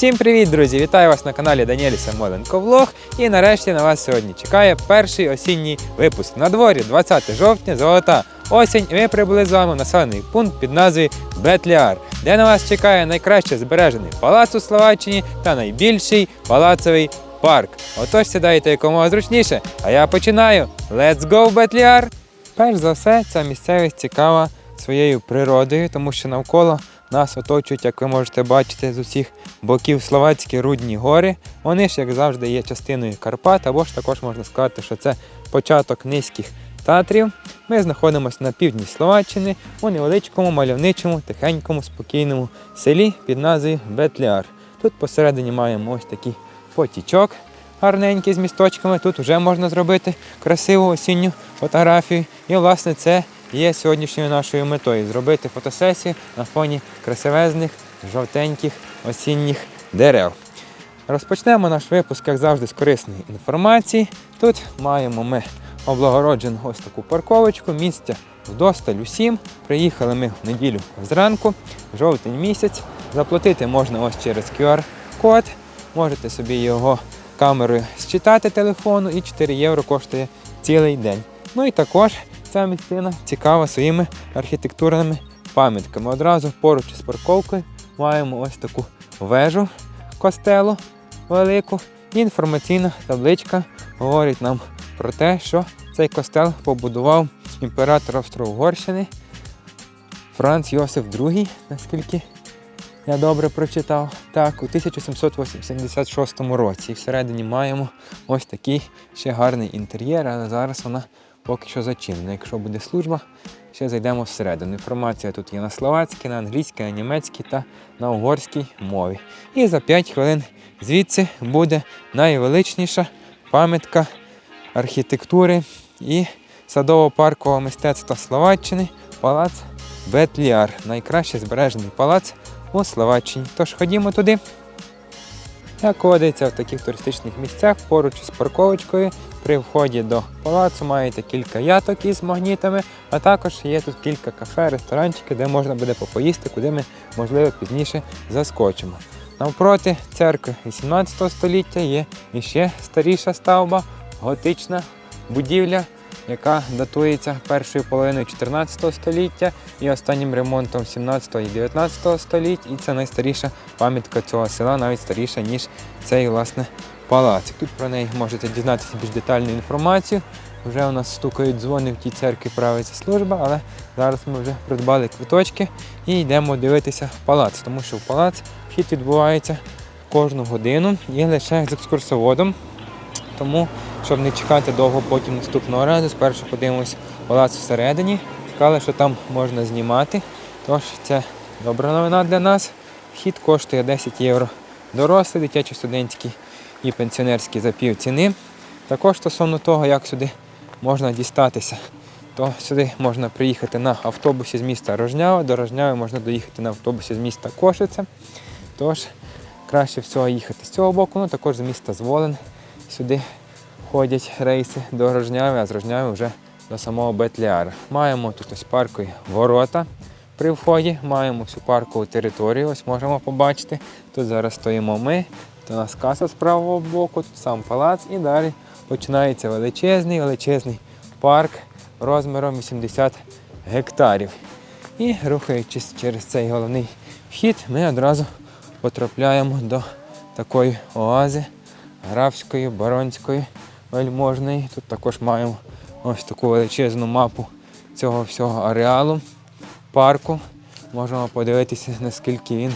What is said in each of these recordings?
Всім привіт, друзі! Вітаю вас на каналі Даніель Самоленко Влог. І нарешті на вас сьогодні чекає перший осінній випуск. На дворі 20 жовтня, золота осінь. І ми прибули з вами в населений пункт під назвою Бетліар, де на вас чекає найкраще збережений палац у Словаччині та найбільший палацовий парк. Отож сідайте якомога зручніше. А я починаю. Let's go, Бетліар! Перш за все, ця місцевість цікава своєю природою, тому що навколо нас оточують, як ви можете бачити, з усіх боків словацькі рудні гори. Вони ж, як завжди, є частиною Карпат, або ж також можна сказати, що це початок низьких Татрів. Ми знаходимося на півдні Словаччини у невеличкому, мальовничому, тихенькому, спокійному селі під назвою Бетліар. Тут посередині маємо ось такий потічок гарненький з місточками. Тут вже можна зробити красиву осінню фотографію. І, власне, це є сьогоднішньою нашою метою зробити фотосесію на фоні красивезних, жовтеньких осінніх дерев. Розпочнемо наш випуск, як завжди, з корисної інформації. Тут маємо ми облагороджену ось таку парковочку, місця вдосталь усім. Приїхали ми в неділю зранку, жовтень місяць. Заплатити можна ось через QR-код. Можете собі його камерою считати телефону і 4 євро коштує цілий день. Ну і також ця місцина цікава своїми архітектурними пам'ятками. Одразу поруч із парковкою маємо ось таку вежу костелу велику. І інформаційна табличка говорить нам про те, що цей костел побудував імператор Австро-Угорщини Франц Йосиф II, наскільки я добре прочитав. Так, у 1786 році. І всередині маємо ось такий ще гарний інтер'єр, але зараз вона поки що зачинена. Якщо буде служба, ще зайдемо всередину. Інформація тут є на словацькій, на англійській, на німецькій та на угорській мові. І за 5 хвилин звідси буде найвеличніша пам'ятка архітектури і садово-паркового мистецтва Словаччини палац Бетліар. Найкраще збережений палац у Словаччині. Тож ходімо туди. Як водиться в таких туристичних місцях поруч із парковочкою. При вході до палацу маєте кілька яток із магнітами, а також є тут кілька кафе, ресторанчиків, де можна буде попоїсти, куди ми, можливо, пізніше заскочимо. Навпроти церкви 18 століття є іще старіша ставба, готична будівля, яка датується першою половиною 14 століття і останнім ремонтом 17 і 19 століть. І це найстаріша пам'ятка цього села, навіть старіша, ніж цей власне палац. Тут про неї можете дізнатися більш детальну інформацію. Вже у нас стукають дзвони в тій церкві правиться служба, але зараз ми вже придбали квиточки і йдемо дивитися палац, тому що в палац вхід відбувається кожну годину і лише з екскурсоводом. Тому, щоб не чекати довго потім наступного разу, спершу подивимось палац всередині. Сказали, що там можна знімати. Тож це добра новина для нас. Вхід коштує 10 євро дорослий, дитячий, студентський і пенсіонерський за пів ціни. Також стосовно того, як сюди можна дістатися, то сюди можна приїхати на автобусі з міста Рожнява. До Рожняви можна доїхати на автобусі з міста Кошиця. Тож краще всього їхати з цього боку, ну також з міста Зволен. Сюди ходять рейси до Рожняви, а з Рожняви вже до самого Бетліара. Маємо тут ось паркові ворота при вході, маємо всю паркову територію, ось можемо побачити. Тут зараз стоїмо ми, то у нас каса з правого боку, тут сам палац і далі починається величезний, величезний парк розміром 80 гектарів. І рухаючись через цей головний вхід, ми одразу потрапляємо до такої оази графської, баронської, вельможної. Тут також маємо ось таку величезну мапу цього всього ареалу парку. Можемо подивитися, наскільки він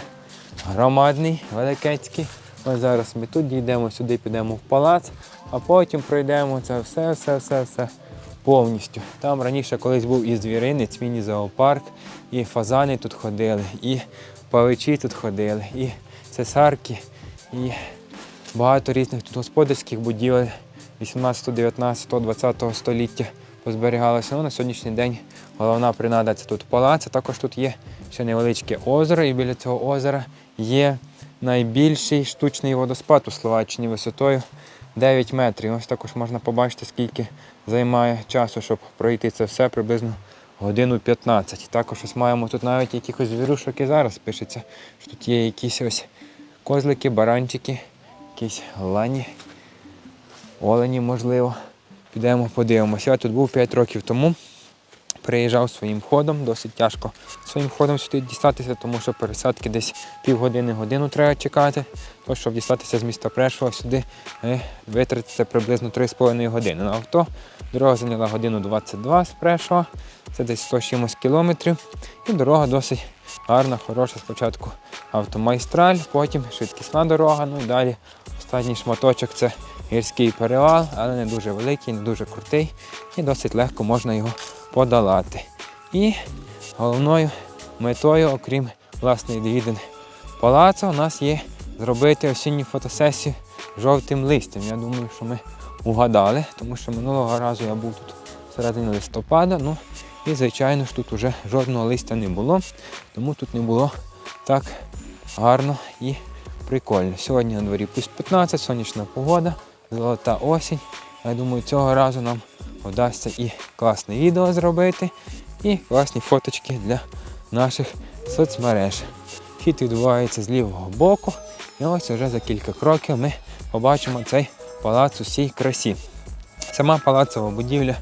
громадний, великецький. Ось зараз ми тут дійдемо сюди, підемо в палац, а потім пройдемо це все, все, все, все повністю. Там раніше колись був і звіринець, міні-зоопарк, і фазани тут ходили, і павичі тут ходили, і цесарки, і багато різних тут господарських будівель 18, 19, 20 століття позберігалося. Ну, на сьогоднішній день головна принада це тут палац, а також тут є ще невеличке озеро, і біля цього озера є найбільший штучний водоспад у Словаччині висотою 9 метрів. Ось також можна побачити, скільки займає часу, щоб пройти це все приблизно годину 15. Також ось маємо тут навіть якихось звірушок і зараз пишеться, що тут є якісь ось козлики, баранчики, якісь лані, олені, можливо. Підемо подивимося. Я тут був 5 років тому. Приїжджав своїм ходом, досить тяжко своїм ходом сюди дістатися, тому що пересадки десь півгодини годину треба чекати. То, щоб дістатися з міста Прешова сюди, е, витратиться приблизно 3,5 години. На авто дорога зайняла годину 22 з Прешова, це десь 100 чимось кілометрів. І дорога досить гарна, хороша. Спочатку автомайстраль, потім швидкісна дорога, ну і далі останній шматочок це гірський перевал, але не дуже великий, не дуже крутий і досить легко можна його подолати. І головною метою, окрім власне відвідин палацу, у нас є зробити осінню фотосесію жовтим листям. Я думаю, що ми угадали, тому що минулого разу я був тут всередині листопада. Ну і звичайно ж тут вже жодного листя не було, тому тут не було так гарно і прикольно. Сьогодні на дворі плюс 15, сонячна погода, золота осінь. Я думаю, цього разу нам вдасться і класне відео зробити, і класні фоточки для наших соцмереж. Хід відбувається з лівого боку. І ось вже за кілька кроків ми побачимо цей палац у всій красі. Сама палацова будівля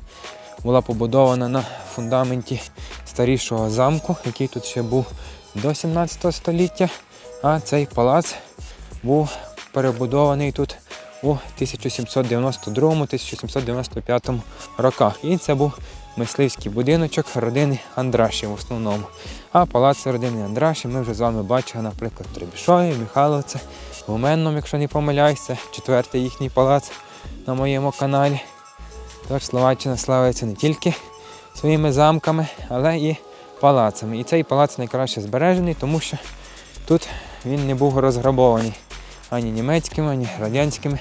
була побудована на фундаменті старішого замку, який тут ще був до 17 століття. А цей палац був перебудований тут у 1792-1795 роках. І це був мисливський будиночок родини Андраші в основному. А палац родини Андраші ми вже з вами бачили, наприклад, Требішові, Михайловці, в якщо не помиляюся, четвертий їхній палац на моєму каналі. Тож Словаччина славиться не тільки своїми замками, але і палацами. І цей палац найкраще збережений, тому що тут він не був розграбований ані німецькими, ані радянськими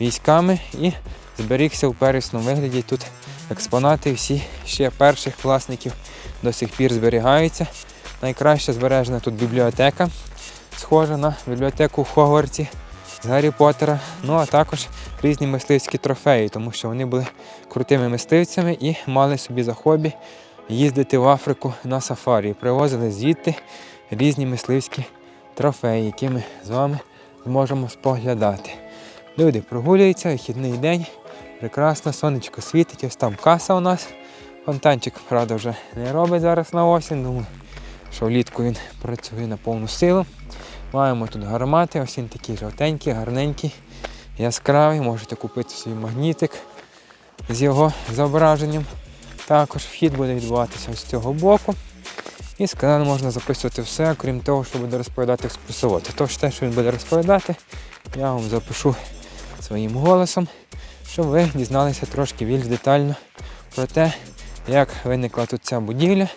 військами і зберігся у первісному вигляді. Тут експонати всі ще перших власників до сих пір зберігаються. Найкраще збережена тут бібліотека, схожа на бібліотеку в Хогвартсі з Гаррі Поттера. Ну а також різні мисливські трофеї, тому що вони були крутими мисливцями і мали собі за хобі їздити в Африку на сафарі. Привозили звідти різні мисливські трофеї, які ми з вами зможемо споглядати. Люди прогулюються, вихідний день. Прекрасно, сонечко світить, ось там каса у нас. Фонтанчик, правда, вже не робить зараз на осінь. Думаю, що влітку він працює на повну силу. Маємо тут гармати, ось він такий жовтенький, гарненький, яскравий. Можете купити свій магнітик з його зображенням. Також вхід буде відбуватися з цього боку. І з каналу можна записувати все, крім того, що буде розповідати екскурсовод. Тож те, що він буде розповідати, я вам запишу своїм голосом, щоб ви дізналися трошки більш детально про те, як виникла тут ця будівля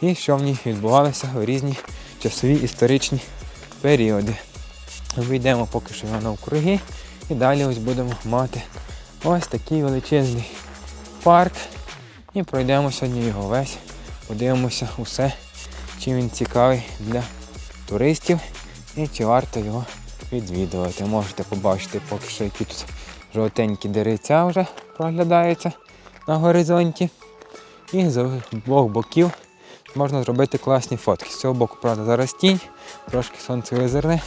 і що в ній відбувалося в різні часові історичні періоди. Вийдемо поки що його навкруги і далі ось будемо мати ось такий величезний парк. І пройдемо сьогодні його весь, подивимося усе, чим він цікавий для туристів і чи варто його відвідувати. Можете побачити поки що, які тут жовтенькі деревця вже проглядаються на горизонті. І з обох боків можна зробити класні фотки. З цього боку, правда, зараз тінь, трошки сонце визирне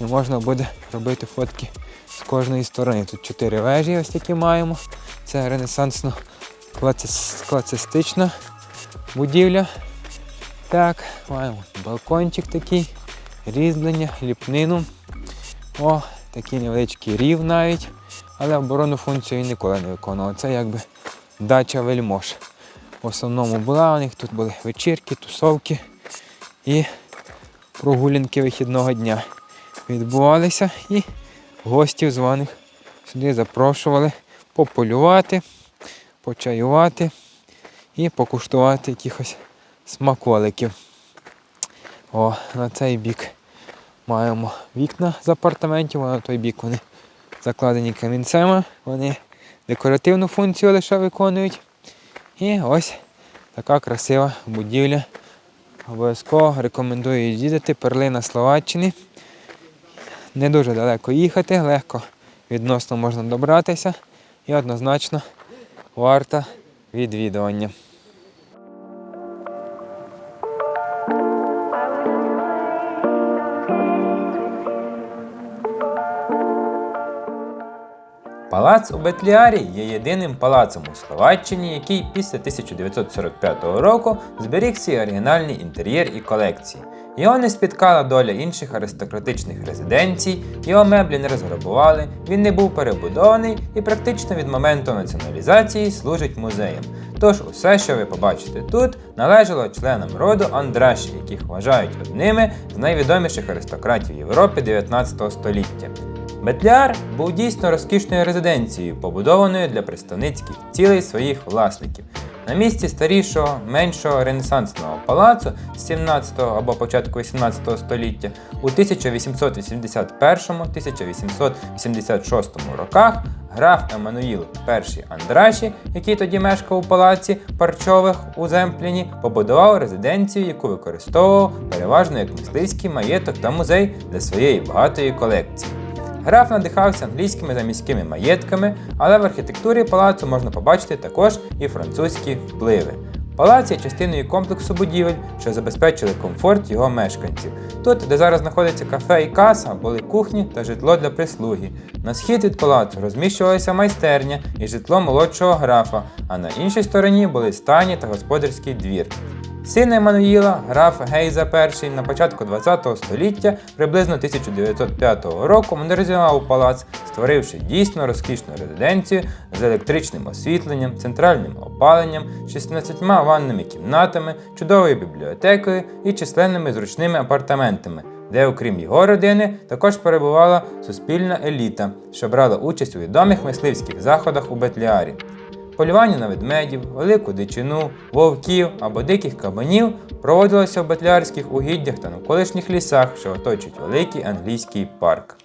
і можна буде робити фотки з кожної сторони. Тут чотири вежі ось такі маємо. Це ренесансно класистична будівля. Так, маємо балкончик такий, різьблення, ліпнину. О, такий невеличкий рів навіть. Але оборонну функцію він ніколи не виконував. Це якби дача вельмож. В основному була у них тут були вечірки, тусовки і прогулянки вихідного дня. Відбувалися і гостів званих сюди запрошували пополювати, почаювати і покуштувати якихось смаколиків. О, на цей бік маємо вікна з апартаментів, а на той бік вони закладені камінцями, вони декоративну функцію лише виконують. І ось така красива будівля. Обов'язково рекомендую їздити перлина Словаччини. Не дуже далеко їхати, легко відносно можна добратися і однозначно варта відвідування. Палац у Бетліарі є єдиним палацом у Словаччині, який після 1945 року зберіг свій оригінальний інтер'єр і колекції. Його не спіткала доля інших аристократичних резиденцій, його меблі не розграбували, він не був перебудований і практично від моменту націоналізації служить музеєм. Тож усе, що ви побачите тут, належало членам роду Андраші, яких вважають одними з найвідоміших аристократів Європи 19 століття. Бетляр був дійсно розкішною резиденцією, побудованою для представницьких цілей своїх власників. На місці старішого, меншого ренесансного палацу з 17 або початку 18 століття у 1881-1886 роках граф Еммануїл І Андраші, який тоді мешкав у палаці Парчових у Земпліні, побудував резиденцію, яку використовував переважно як мисливський маєток та музей для своєї багатої колекції. Граф надихався англійськими та міськими маєтками, але в архітектурі палацу можна побачити також і французькі впливи. Палац є частиною комплексу будівель, що забезпечили комфорт його мешканців. Тут, де зараз знаходиться кафе і каса, були кухні та житло для прислуги. На схід від палацу розміщувалася майстерня і житло молодшого графа, а на іншій стороні були стані та господарський двір. Син Еммануїла, граф Гейза І на початку ХХ століття, приблизно 1905 року, модернізував палац, створивши дійсно розкішну резиденцію з електричним освітленням, центральним опаленням, 16 ванними кімнатами, чудовою бібліотекою і численними зручними апартаментами. Де, окрім його родини, також перебувала суспільна еліта, що брала участь у відомих мисливських заходах у Бетліарі. Полювання на ведмедів, велику дичину, вовків або диких кабанів проводилося в бетлярських угіддях та навколишніх лісах, що оточують великий англійський парк.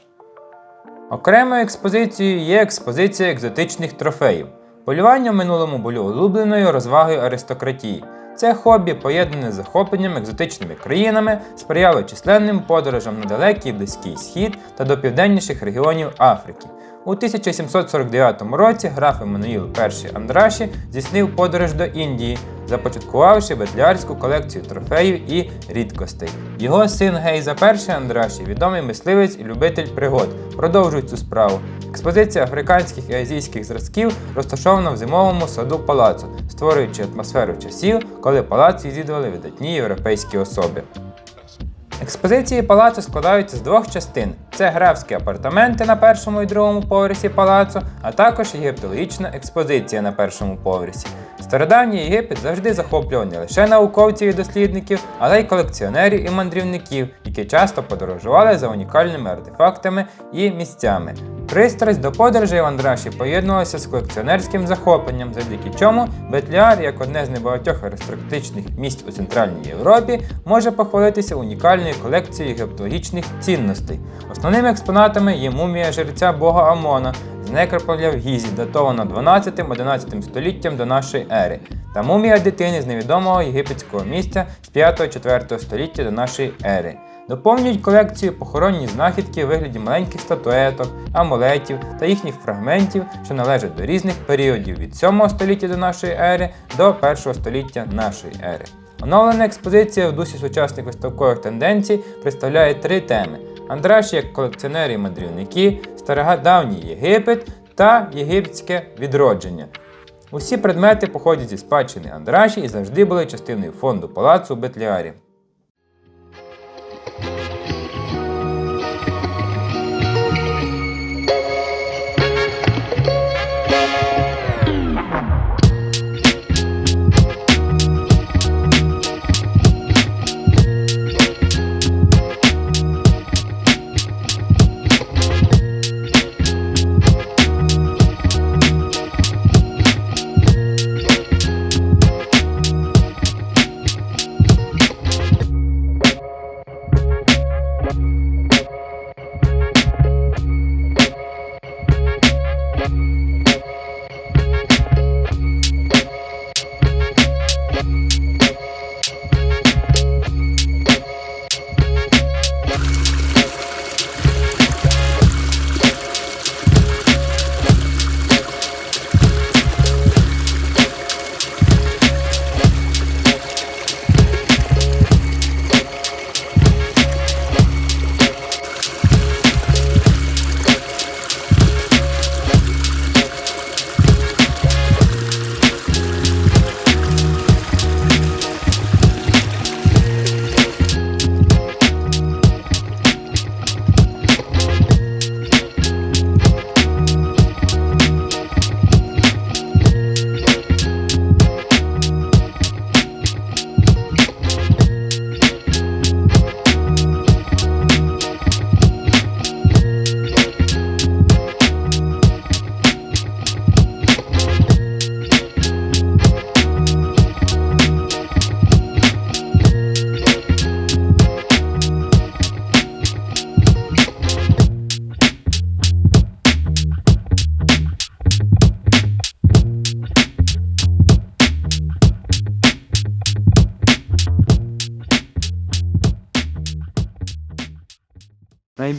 Окремою експозицією є експозиція екзотичних трофеїв. Полювання в минулому було улюбленою розвагою аристократії. Це хобі, поєднане з захопленням екзотичними країнами, сприяло численним подорожам на далекий близький схід та до південніших регіонів Африки. У 1749 році граф Еммануїл І Андраші здійснив подорож до Індії, започаткувавши бетлярську колекцію трофеїв і рідкостей. Його син Гейза І Андраші, відомий мисливець і любитель пригод, продовжують цю справу. Експозиція африканських і азійських зразків розташована в зимовому саду палацу, створюючи атмосферу часів, коли палац відвідували видатні європейські особи. Експозиції палацу складаються з двох частин: це графські апартаменти на першому і другому поверсі палацу, а також єгиптологічна експозиція на першому поверсі. Стародавній Єгипет завжди захоплював не лише науковців і дослідників, але й колекціонерів і мандрівників, які часто подорожували за унікальними артефактами і місцями. Пристрасть до подорожей в Андраші поєднувалася з колекціонерським захопленням, завдяки чому Бетліар, як одне з небагатьох аристократичних місць у Центральній Європі, може похвалитися унікальною колекцією єгиптологічних цінностей. Основними експонатами є мумія жерця бога Амона з некрополя в Гізі, датована 12-11 століттям до нашої ери, та мумія дитини з невідомого єгипетського місця з 5-4 століття до нашої ери. Доповнюють колекцію похоронні знахідки у вигляді маленьких статуеток, амулетів та їхніх фрагментів, що належать до різних періодів від 7 століття до нашої ери до 1 століття нашої ери. Оновлена експозиція в дусі сучасних виставкових тенденцій представляє три теми: Андраші як колекціонери і мандрівники, стародавній Єгипет та єгипетське відродження. Усі предмети походять зі спадщини Андраші і завжди були частиною фонду палацу Бетліарі.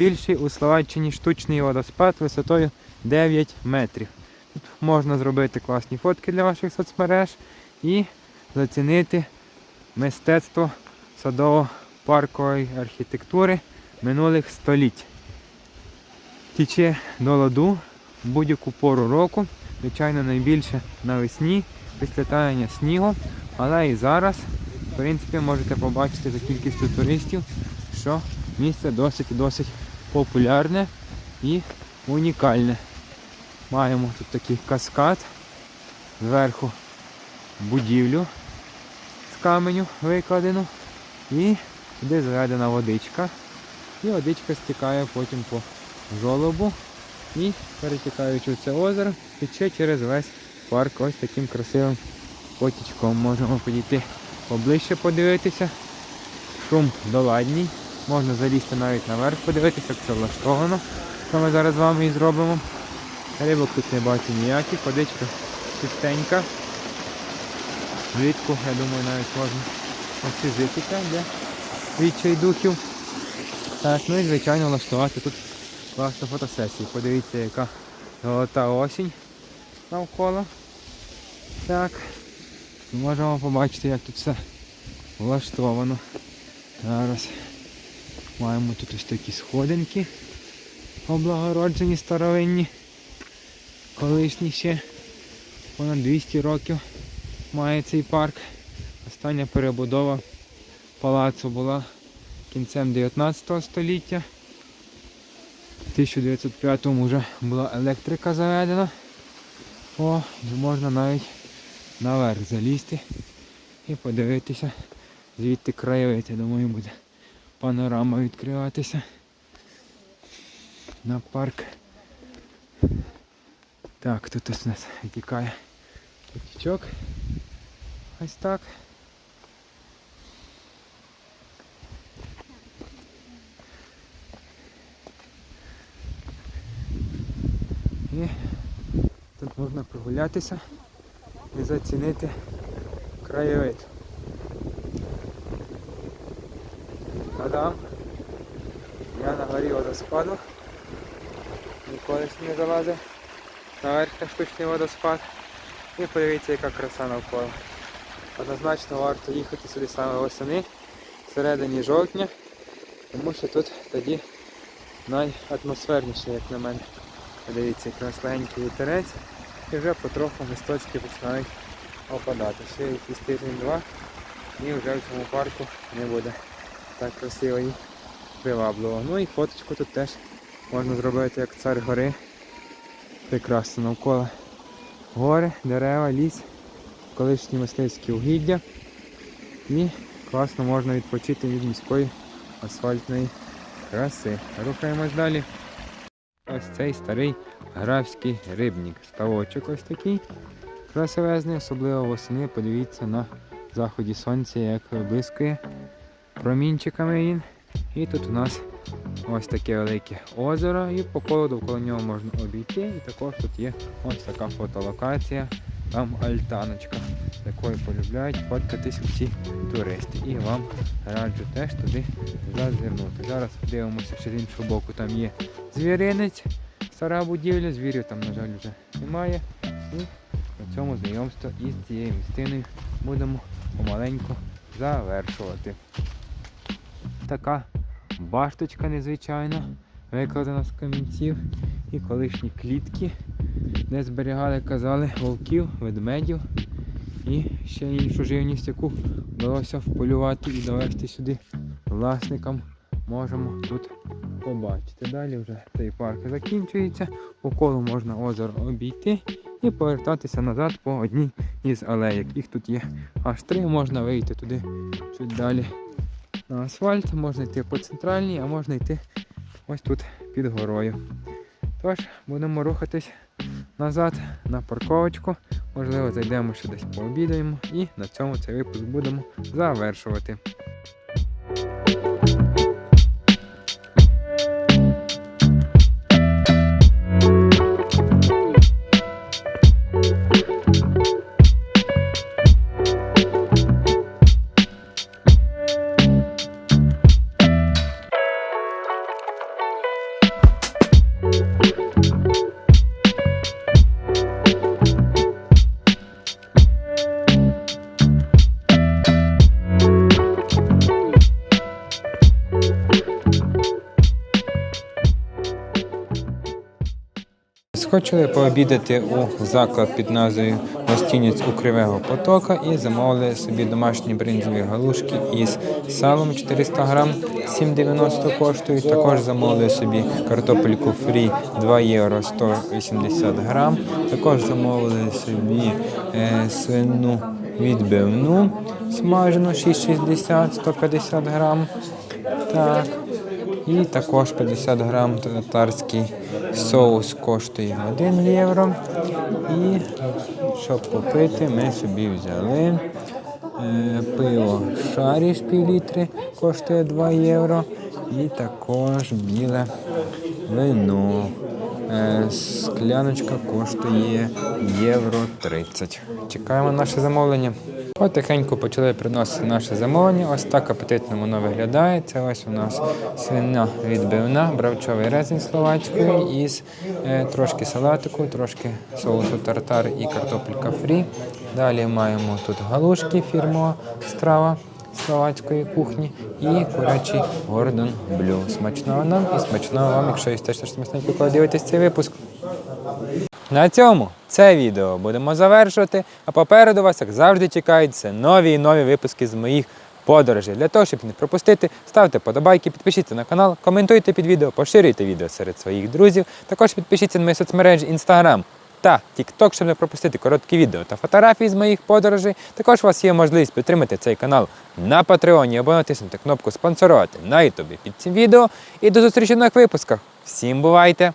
Найбільший у Словаччині штучний водоспад висотою 9 метрів. Тут можна зробити класні фотки для ваших соцмереж і зацінити мистецтво садово-паркової архітектури минулих століть. Тіче до ладу в будь-яку пору року, звичайно, найбільше навесні після таяння снігу, але і зараз, в принципі, можете побачити за кількістю туристів, що місце досить досить популярне і унікальне. Маємо тут такий каскад, зверху будівлю з каменю викладену і туди заведена водичка. І водичка стікає потім по жолобу і перетікаючи в це озеро, тече через весь парк ось таким красивим потічком. Можемо підійти поближче подивитися. Шум доладній. Можна залізти навіть наверх, подивитися, як це влаштовано, що ми зараз з вами і зробимо. Рибок тут не бачу ніяких, водичка чистенька. Влітку, я думаю, навіть можна освіжитися для відчайдухів. Так, ну і звичайно влаштувати тут класну фотосесію. Подивіться, яка золота осінь навколо. Так, можемо побачити, як тут все влаштовано. Зараз маємо тут ось такі сходинки облагороджені старовинні. Колишні ще понад 200 років має цей парк. Остання перебудова палацу була кінцем 19 століття. В 1905-му вже була електрика заведена. О, можна навіть наверх залізти і подивитися, звідти краєвид, я думаю, буде панорама відкриватися на парк. Так, тут ось у нас витікає потічок. Ось так. І тут можна прогулятися і зацінити краєвид. Та-дам! Я на горі водоспаду. Ніколи ще не залазив наверх на штучний водоспад. І подивіться, яка краса навколо. Однозначно варто їхати сюди саме восени, всередині жовтня, тому що тут тоді найатмосферніше, як на мене. Подивіться, красленький вітерець і вже потроху листочки починають опадати. Ще якийсь тиждень-два і вже в цьому парку не буде так красиво і привабливо. Ну і фоточку тут теж можна зробити як цар гори. Прекрасно навколо гори, дерева, ліс, колишні мисливські угіддя. І класно можна відпочити від міської асфальтної краси. Рухаємось далі. Ось цей старий графський рибник. Ставочок ось такий красивезний, особливо восени. Подивіться на заході сонця, як блискує промінчиками він. І тут у нас ось таке велике озеро і по колу довкола нього можна обійти. І також тут є ось така фотолокація, там альтаночка, якою полюбляють фоткатись усі туристи. І вам раджу теж туди зазирнути. Зараз подивимося, що з іншого боку там є звіринець, стара будівля, звірів там, на жаль, вже немає. І на цьому знайомство із цією містиною будемо помаленьку завершувати. Така башточка незвичайна, викладена з камінців і колишні клітки, де зберігали, казали, вовків, ведмедів і ще іншу живність, яку вдалося вполювати і довести сюди власникам. Можемо тут побачити. Далі вже цей парк закінчується, по колу можна озеро обійти і повертатися назад по одній із алеїк. Їх тут є аж три, можна вийти туди чуть далі на асфальт, можна йти по центральній, а можна йти ось тут під горою. Тож, будемо рухатись назад на парковочку. Можливо, зайдемо ще десь пообідаємо і на цьому цей випуск будемо завершувати. Захотіли пообідати у заклад під назвою Гостинець у Кривого Потока і замовили собі домашні бринзові галушки із салом 400 грам 7,90 коштують. Також замовили собі картопельку фрі 2 євро 180 грам. Також замовили собі е, свину відбивну смажену 6,60 150 грам. Так. І також 50 грам татарський соус коштує 1 євро. І щоб попити, ми собі взяли е, пиво шаріш пів літри коштує 2 євро. І також біле вино. Е, Скляночка коштує євро 30. Чекаємо наше замовлення. Потихеньку почали приносити наше замовлення. Ось так апетитно воно виглядає. Це ось у нас свина відбивна, бравчовий резин словацької із е, трошки салатику, трошки соусу тартар і картопелька фрі. Далі маємо тут галушки фірмова страва словацької кухні і курячий Гордон Блю. Смачного нам і смачного вам, якщо теж смачненько, коли дивитесь цей випуск. На цьому це відео будемо завершувати. А попереду вас, як завжди, чекають все нові і нові випуски з моїх подорожей. Для того, щоб не пропустити, ставте подобайки, підпишіться на канал, коментуйте під відео, поширюйте відео серед своїх друзів. Також підпишіться на мої соцмережі Instagram та TikTok, щоб не пропустити короткі відео та фотографії з моїх подорожей. Також у вас є можливість підтримати цей канал на Патреоні або натиснути кнопку спонсорувати на Ютубі під цим відео. І до зустрічі в нових випусках. Всім бувайте!